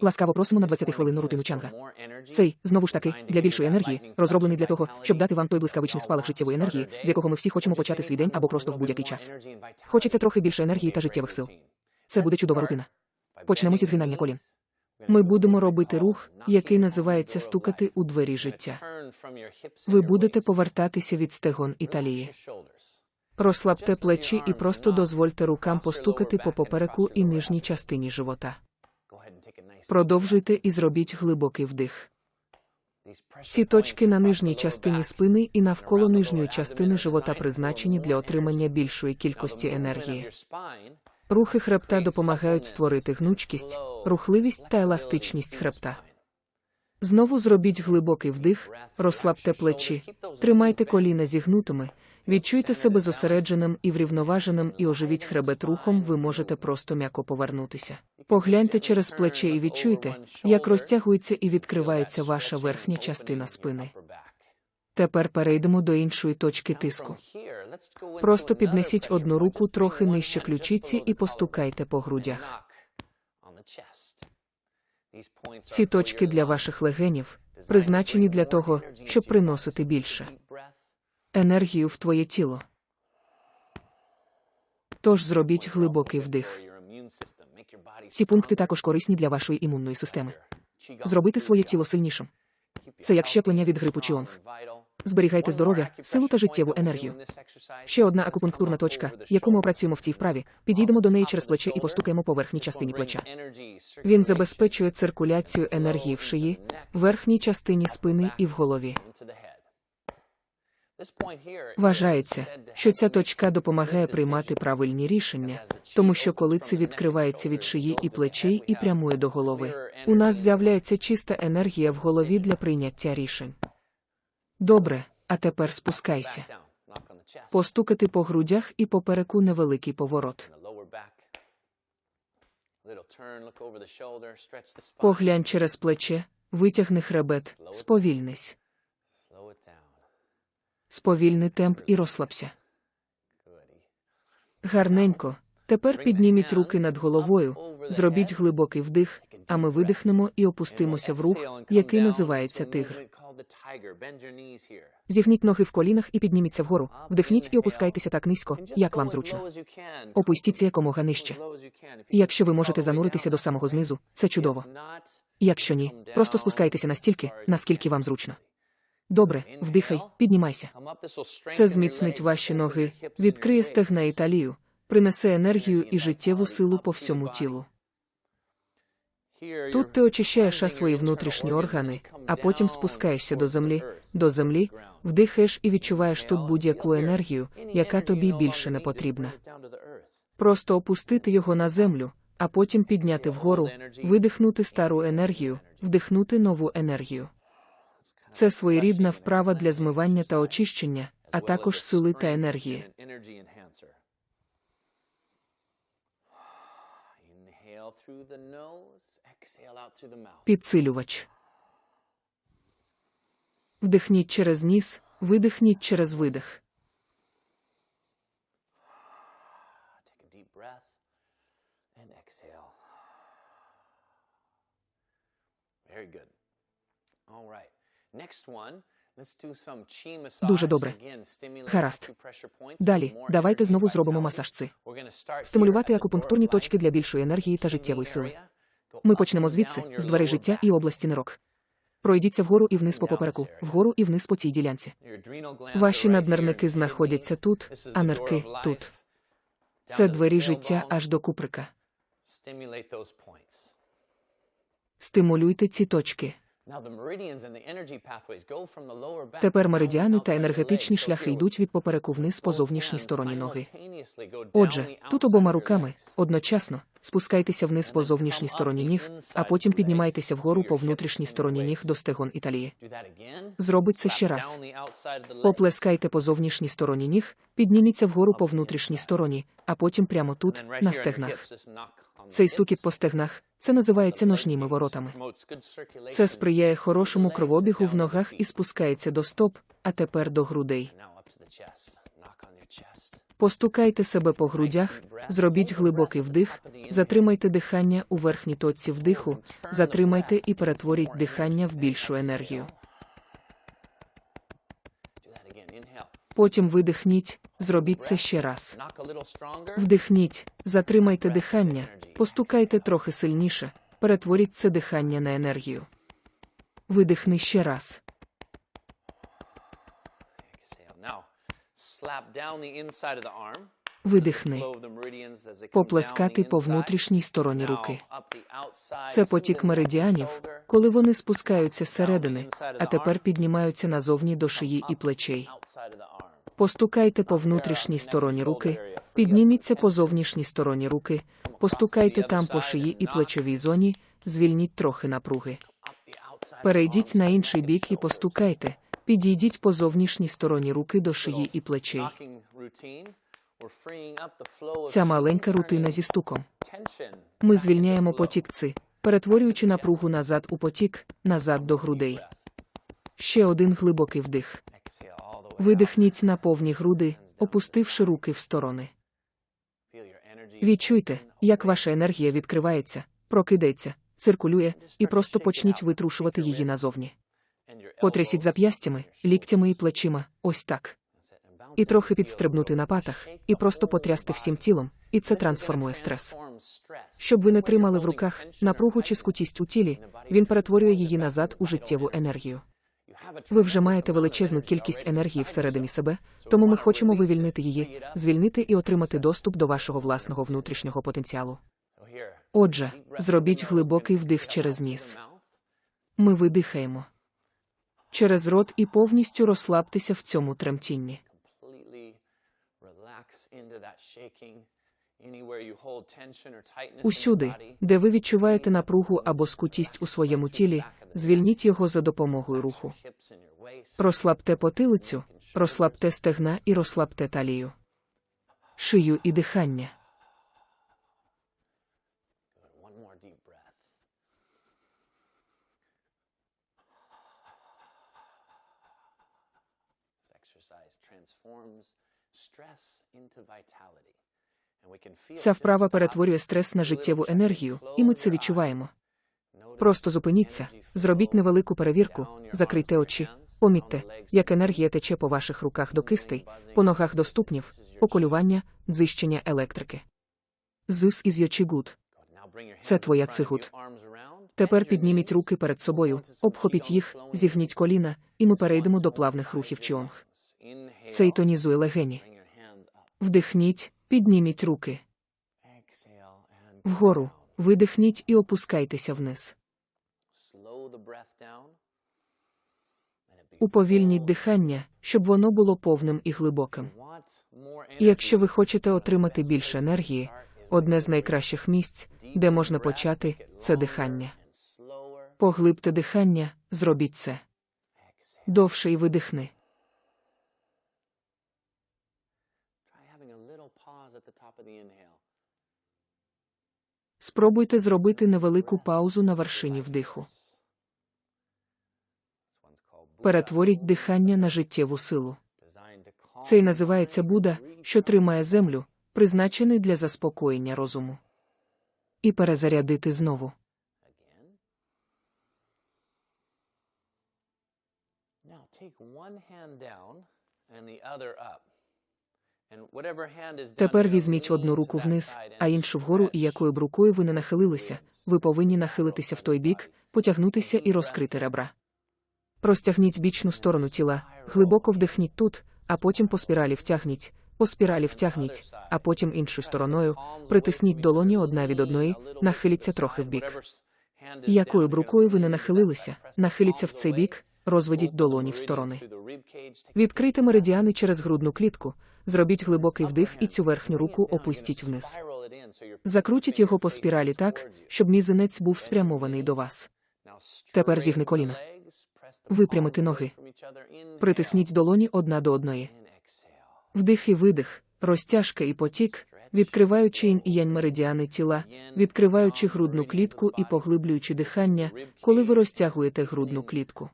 Ласкаво просимо на 20-хвилинну рутину чанга. Цей, знову ж таки, для більшої енергії, розроблений для того, щоб дати вам той блискавичний спалах життєвої енергії, з якого ми всі хочемо почати свій день або просто в будь-який час. Хочеться трохи більше енергії та життєвих сил. Це буде чудова рутина. Почнемо зі згинання колін. Ми будемо робити рух, який називається стукати у двері життя. Ви будете повертатися від стегон Італії. Розслабте плечі і просто дозвольте рукам постукати по попереку і нижній частині живота. Продовжуйте і зробіть глибокий вдих. Ці точки на нижній частині спини і навколо нижньої частини живота призначені для отримання більшої кількості енергії. Рухи хребта допомагають створити гнучкість, рухливість та еластичність хребта. Знову зробіть глибокий вдих, розслабте плечі, тримайте коліна зігнутими, відчуйте себе зосередженим і врівноваженим і оживіть хребет рухом, ви можете просто м'яко повернутися. Погляньте через плече і відчуйте, як розтягується і відкривається ваша верхня частина спини. Тепер перейдемо до іншої точки тиску. Просто піднесіть одну руку трохи нижче ключиці і постукайте по грудях. Ці точки для ваших легенів призначені для того, щоб приносити більше енергію в твоє тіло. Тож зробіть глибокий вдих. Ці пункти також корисні для вашої імунної системи. Зробити своє тіло сильнішим. Це як щеплення від грипу чіонг. Зберігайте здоров'я, силу та життєву енергію. Ще одна акупунктурна точка, яку ми опрацюємо в цій вправі. Підійдемо до неї через плече і постукаємо по верхній частині плеча. Він забезпечує циркуляцію енергії в шиї, верхній частині спини і в голові. Вважається, що ця точка допомагає приймати правильні рішення, тому що коли це відкривається від шиї і плечей і прямує до голови, у нас з'являється чиста енергія в голові для прийняття рішень. Добре, а тепер спускайся. Постукати по грудях і попереку невеликий поворот. Поглянь через плече, витягни хребет, сповільнись. Сповільни темп і розслабся. Гарненько. Тепер підніміть руки над головою, зробіть глибокий вдих, а ми видихнемо і опустимося в рух, який називається тигр. Зігніть ноги в колінах і підніміться вгору. Вдихніть і опускайтеся так низько, як вам зручно. Опустіться якомога нижче. Якщо ви можете зануритися до самого знизу, це чудово. Якщо ні, просто спускайтеся настільки, наскільки вам зручно. Добре, вдихай, піднімайся. Це зміцнить ваші ноги, відкриє стегна і талію, принесе енергію і життєву силу по всьому тілу. Тут ти очищаєш свої внутрішні органи, а потім спускаєшся до землі, до землі, вдихаєш і відчуваєш тут будь-яку енергію, яка тобі більше не потрібна. Просто опустити його на землю, а потім підняти вгору, видихнути стару енергію, вдихнути нову енергію. Це своєрідна вправа для змивання та очищення, а також сили та енергії. Підсилювач. Вдихніть через ніс, видихніть через видих. Дуже добре. Гаразд. Далі, давайте знову зробимо масаж ци. Стимулювати акупунктурні точки для більшої енергії та життєвої сили. Ми почнемо звідси, з дверей життя і області нирок. Пройдіться вгору і вниз по попереку, вгору і вниз по цій ділянці. Ваші наднирники знаходяться тут, а нирки тут. Це двері життя аж до куприка. Стимулюйте ці точки. Тепер меридіани та енергетичні шляхи йдуть від попереку вниз по зовнішній стороні ноги. Отже, тут обома руками одночасно спускайтеся вниз по зовнішній стороні ніг, а потім піднімайтеся вгору по внутрішній стороні ніг до стегон Італії. Зробіть це ще раз. Поплескайте по зовнішній стороні ніг, підніміться вгору по внутрішній стороні, а потім прямо тут, на стегнах. Цей стукіт по стегнах це називається ножніми воротами. Це сприяє хорошому кровобігу в ногах і спускається до стоп, а тепер до грудей. Постукайте себе по грудях, зробіть глибокий вдих, затримайте дихання у верхній точці вдиху, затримайте і перетворіть дихання в більшу енергію. Потім видихніть, зробіть це ще раз. Вдихніть, затримайте дихання, постукайте трохи сильніше, перетворіть це дихання на енергію. Видихни ще раз. Видихни. Поплескати по внутрішній стороні руки. Це потік меридіанів, коли вони спускаються зсередини, а тепер піднімаються назовні до шиї і плечей. Постукайте по внутрішній стороні руки, підніміться по зовнішній стороні руки, постукайте там по шиї і плечовій зоні, звільніть трохи напруги. Перейдіть на інший бік і постукайте, підійдіть по зовнішній стороні руки до шиї і плечей. Ця маленька рутина зі стуком. Ми звільняємо потік ци, перетворюючи напругу назад у потік, назад до грудей. Ще один глибокий вдих. Видихніть на повні груди, опустивши руки в сторони. Відчуйте, як ваша енергія відкривається, прокидається, циркулює, і просто почніть витрушувати її назовні. Потрясіть зап'ястями, ліктями і плечима, ось так. І трохи підстрибнути на патах, і просто потрясти всім тілом, і це трансформує стрес. Щоб ви не тримали в руках напругу чи скутість у тілі, він перетворює її назад у життєву енергію. Ви вже маєте величезну кількість енергії всередині себе, тому ми хочемо вивільнити її, звільнити і отримати доступ до вашого власного внутрішнього потенціалу. Отже, зробіть глибокий вдих через ніс. Ми видихаємо через рот і повністю розслабтеся в цьому тремтінні. Усюди, де ви відчуваєте напругу або скутість у своєму тілі, звільніть його за допомогою руху. Розслабте потилицю, розслабте стегна і розслабте талію, шию і дихання. Transforms stress into vitality. Ця вправа перетворює стрес на життєву енергію, і ми це відчуваємо. Просто зупиніться, зробіть невелику перевірку, закрийте очі, помітьте, як енергія тече по ваших руках до кистей, по ногах до ступнів, поколювання, дзищення електрики. Is your чигут. Це твоя цигут. Тепер підніміть руки перед собою, обхопіть їх, зігніть коліна, і ми перейдемо до плавних рухів чіонг. Це й тонізує легені. Вдихніть, підніміть руки. Вгору, видихніть і опускайтеся вниз. Уповільніть дихання, щоб воно було повним і глибоким. І якщо ви хочете отримати більше енергії, одне з найкращих місць, де можна почати, це дихання. Поглибте дихання, зробіть це. Довше і видихни. Спробуйте зробити невелику паузу на вершині вдиху. Перетворіть дихання на життєву силу. Це й називається Буда, що тримає землю, призначений для заспокоєння розуму. І перезарядити знову. Тепер візьміть одну руку вниз, а іншу вгору, і якою б рукою ви не нахилилися, ви повинні нахилитися в той бік, потягнутися і розкрити ребра. Розтягніть бічну сторону тіла, глибоко вдихніть тут, а потім по спіралі втягніть, по спіралі втягніть, а потім іншою стороною, притисніть долоні одна від одної, нахиліться трохи вбік. Якою б рукою ви не нахилилися, нахиліться в цей бік, розведіть долоні в сторони. Відкрийте меридіани через грудну клітку, зробіть глибокий вдих і цю верхню руку опустіть вниз. Закрутіть його по спіралі так, щоб мізинець був спрямований до вас. Тепер зігни коліна. Випрямити ноги. Притисніть долоні одна до одної. Вдих і видих, розтяжка і потік, відкриваючи інь і янь меридіани тіла, відкриваючи грудну клітку і поглиблюючи дихання, коли ви розтягуєте грудну клітку.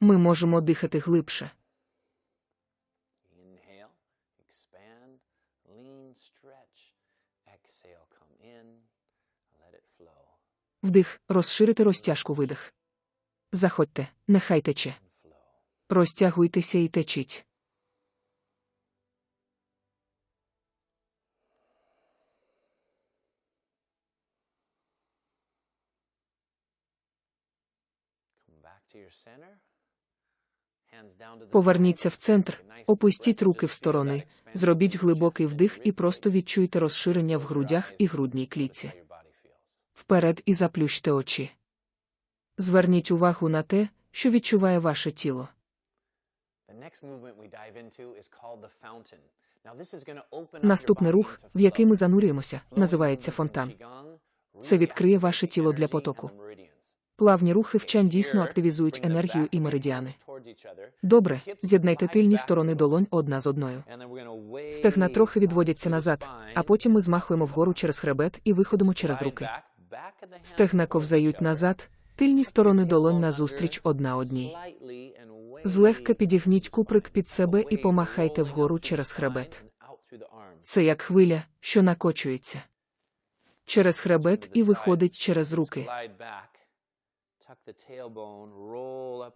Ми можемо дихати глибше. Вдих, розширити розтяжку видих. Заходьте, нехай тече. Розтягуйтеся і течіть. To your center. Hands down to the Поверніться в центр, опустіть руки в сторони, зробіть глибокий вдих і просто відчуйте розширення в грудях і грудній клітці. Вперед і заплющте очі. Зверніть увагу на те, що відчуває ваше тіло. Наступний рух, в який ми занурюємося, називається фонтан. Це відкриє ваше тіло для потоку. Плавні рухи вчань дійсно активізують енергію і меридіани. Добре, з'єднайте тильні сторони долонь одна з одною. Стегна трохи відводяться назад, а потім ми змахуємо вгору через хребет і виходимо через руки. Стегна ковзають назад, тильні сторони долонь назустріч одна одній. Злегка підігніть куприк під себе і помахайте вгору через хребет. Це як хвиля, що накочується. Через хребет і виходить через руки.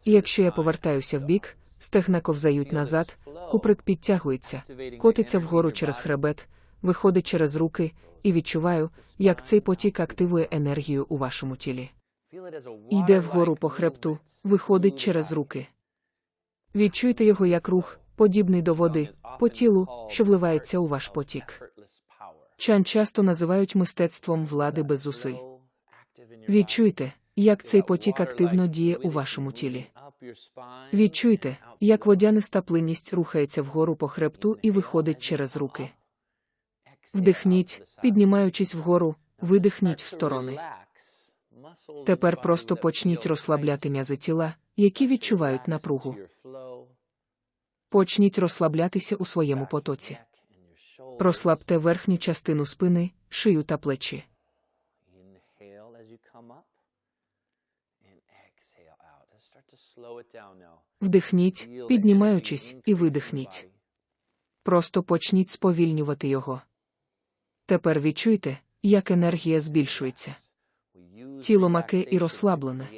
І якщо я повертаюся вбік, стегна ковзають назад, куприк підтягується, котиться вгору через хребет, виходить через руки, і відчуваю, як цей потік активує енергію у вашому тілі. Йде вгору по хребту, виходить через руки. Відчуйте його як рух, подібний до води, по тілу, що вливається у ваш потік. Чан часто називають мистецтвом влади без зусиль. Відчуйте, як цей потік активно діє у вашому тілі. Відчуйте, як водяниста плинність рухається вгору по хребту і виходить через руки. Вдихніть, піднімаючись вгору, видихніть в сторони. Тепер просто почніть розслабляти м'язи тіла, які відчувають напругу. Почніть розслаблятися у своєму потоці. Розслабте верхню частину спини, шию та плечі. Вдихніть, піднімаючись, і видихніть. Просто почніть сповільнювати його. Тепер відчуйте, як енергія збільшується. Тіло маке і розслаблене.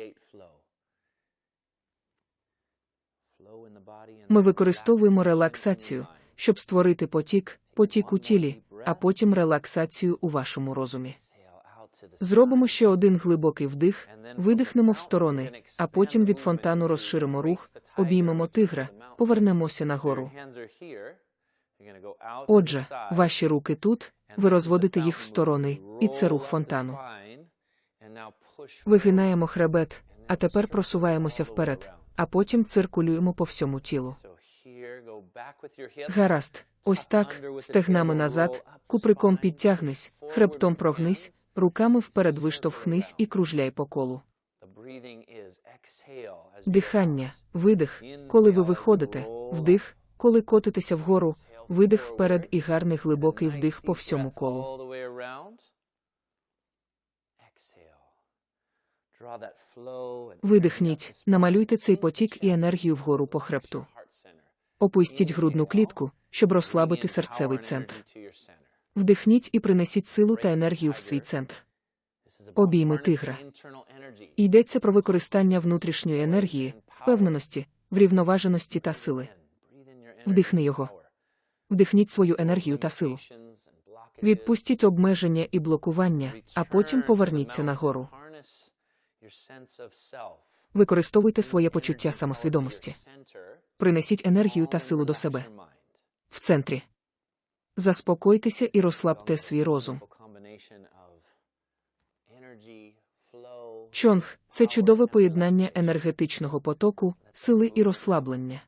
Ми використовуємо релаксацію, щоб створити потік, потік у тілі, а потім релаксацію у вашому розумі. Exhale out to the Зробимо ще один глибокий вдих, видихнемо в сторони, а потім від фонтану розширимо рух, обіймемо тигра, повернемося нагору. Отже, ваші руки тут, ви розводите їх в сторони, і це рух фонтану. Вигинаємо хребет, а тепер просуваємося вперед, а потім циркулюємо по всьому тілу. Гаразд, ось так, стегнами назад, куприком підтягнись, хребтом прогнись, руками вперед виштовхнись і кружляй по колу. Дихання, видих, коли ви виходите, вдих, коли котитеся вгору, видих вперед і гарний глибокий вдих по всьому колу. Видихніть, намалюйте цей потік і енергію вгору по хребту. Опустіть грудну клітку, щоб розслабити серцевий центр. Вдихніть і принесіть силу та енергію в свій центр. Обійми тигра. Йдеться про використання внутрішньої енергії, впевненості, врівноваженості та сили. Вдихни його. Вдихніть свою енергію та силу. Відпустіть обмеження і блокування, а потім поверніться нагору. Використовуйте своє почуття самосвідомості. Принесіть енергію та силу до себе. В центрі. Заспокойтеся і розслабте свій розум. Чонг це чудове поєднання енергетичного потоку, сили і розслаблення.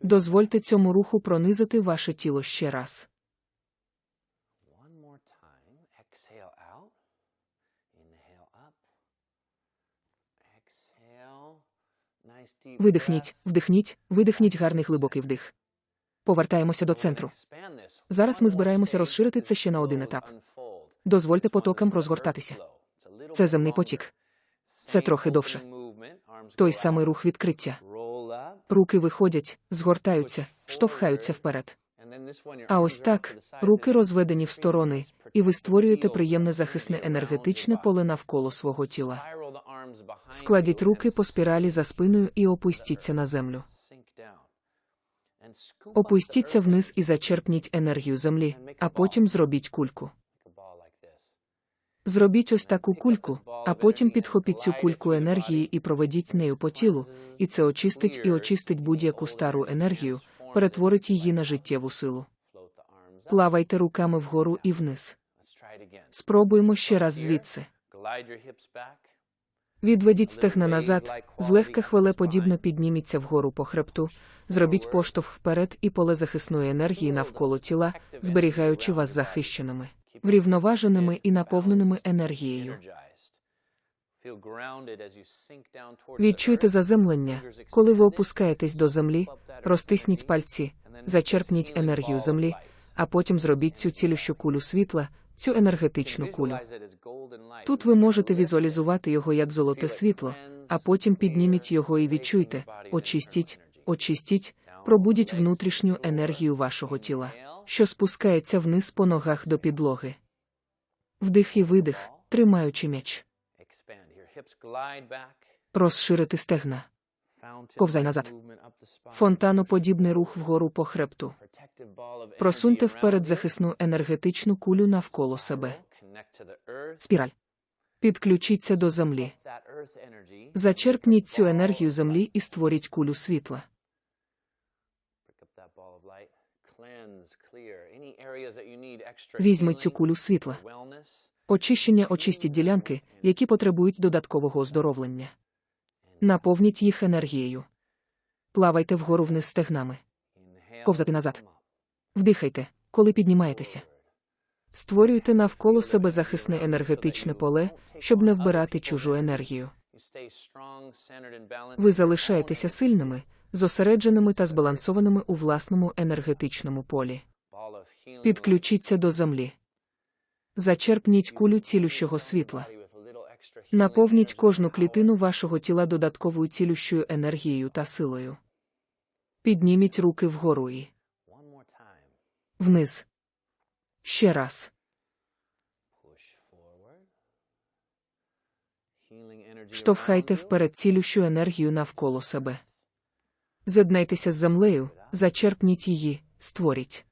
Дозвольте цьому руху пронизити ваше тіло ще раз. Видихніть, вдихніть, видихніть гарний глибокий вдих. Повертаємося до центру. Зараз ми збираємося розширити це ще на один етап. Дозвольте потокам розгортатися. Це земний потік. Це трохи довше. Той самий рух відкриття. Руки виходять, згортаються, штовхаються вперед. А ось так, руки розведені в сторони, і ви створюєте приємне захисне енергетичне поле навколо свого тіла. Складіть руки по спіралі за спиною і опустіться на землю. Опустіться вниз і зачерпніть енергію землі, а потім зробіть кульку. Зробіть ось таку кульку, а потім підхопіть цю кульку енергії і проведіть нею по тілу, і це очистить і очистить будь-яку стару енергію, перетворить її на життєву силу. Плавайте руками вгору і вниз. Спробуємо ще раз звідси. Відведіть стегна назад, злегка хвилеподібно підніміться вгору по хребту, зробіть поштовх вперед і поле захисної енергії навколо тіла, зберігаючи вас захищеними, врівноваженими і наповненими енергією. Відчуйте заземлення, коли ви опускаєтесь до землі, розтисніть пальці, зачерпніть енергію землі, а потім зробіть цю цілющу кулю світла, цю енергетичну кулю. Тут ви можете візуалізувати його як золоте світло, а потім підніміть його і відчуйте, очистіть, очистіть, пробудіть внутрішню енергію вашого тіла, що спускається вниз по ногах до підлоги. Вдих і видих, тримаючи м'яч. Розширити стегна. Ковзай назад. Фонтаноподібний рух вгору по хребту. Просуньте вперед захисну енергетичну кулю навколо себе. Спіраль. Підключіться до землі. Зачерпніть цю енергію землі і створіть кулю світла. Візьми цю кулю світла. Очищення очистіть ділянки, які потребують додаткового оздоровлення. Наповніть їх енергією. Плавайте вгору вниз стегнами. Ковзати назад. Вдихайте, коли піднімаєтеся. Створюйте навколо себе захисне енергетичне поле, щоб не вбирати чужу енергію. Ви залишаєтеся сильними, зосередженими та збалансованими у власному енергетичному полі. Підключіться до землі. Зачерпніть кулю цілющого світла. Наповніть кожну клітину вашого тіла додатковою цілющою енергією та силою. Підніміть руки вгору і вниз. Ще раз. Штовхайте вперед цілющу енергію навколо себе. З'єднайтеся з землею, зачерпніть її, створіть.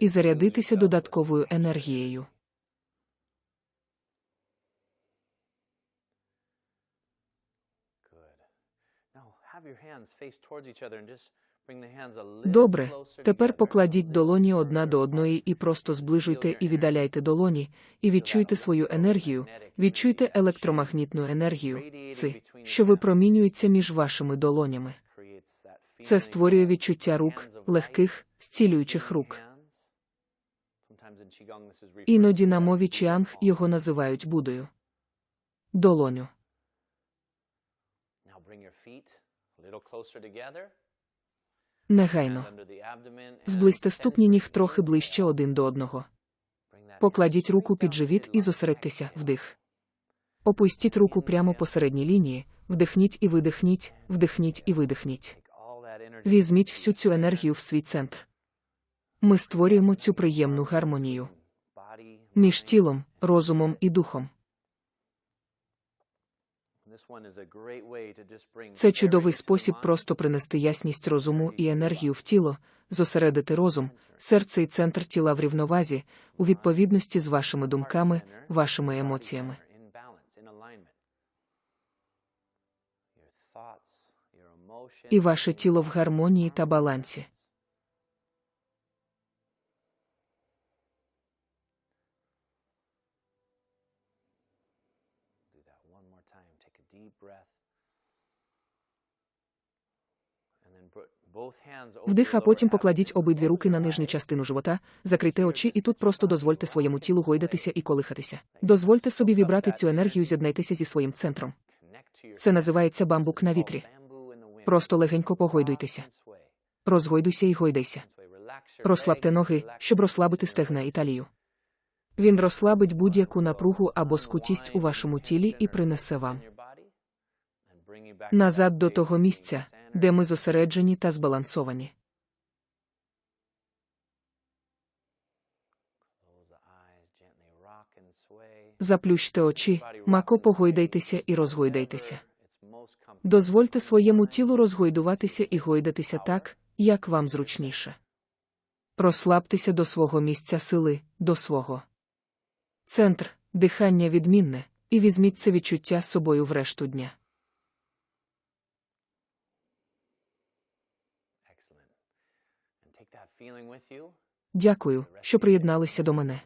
І зарядитися додатковою енергією. Добре, тепер покладіть долоні одна до одної і просто зближуйте і віддаляйте долоні, і відчуйте свою енергію, відчуйте електромагнітну енергію, ци, що випромінюється між вашими долонями. Це створює відчуття рук, легких, зцілюючих рук. Іноді на мові чіанг його називають Будою. Долоню. Негайно. Зблизьте ступні ніг трохи ближче один до одного. Покладіть руку під живіт і зосередьтеся, вдих. Опустіть руку прямо по середній лінії, вдихніть і видихніть, вдихніть і видихніть. Візьміть всю цю енергію в свій центр. Ми створюємо цю приємну гармонію між тілом, розумом і духом. Це чудовий спосіб просто принести ясність розуму і енергію в тіло, зосередити розум, серце і центр тіла в рівновазі, у відповідності з вашими думками, вашими емоціями. І ваше тіло в гармонії та балансі. Вдих, а потім покладіть обидві руки на нижню частину живота, закрийте очі і тут просто дозвольте своєму тілу гойдатися і колихатися. Дозвольте собі вібрати цю енергію, з'єднайтеся зі своїм центром. Це називається бамбук на вітрі. Просто легенько погойдуйтеся. Розгойдуйся і гойдайся. Розслабте ноги, щоб розслабити стегна і талію. Він розслабить будь-яку напругу або скутість у вашому тілі і принесе вам назад до того місця, де ми зосереджені та збалансовані. Заплющте очі, мако погойдайтеся і розгойдайтеся. Дозвольте своєму тілу розгойдуватися і гойдатися так, як вам зручніше. Розслабтеся до свого місця сили, до свого. Центр, дихання відмінне, і візьміть це відчуття з собою в решту дня. Дякую, що приєдналися до мене.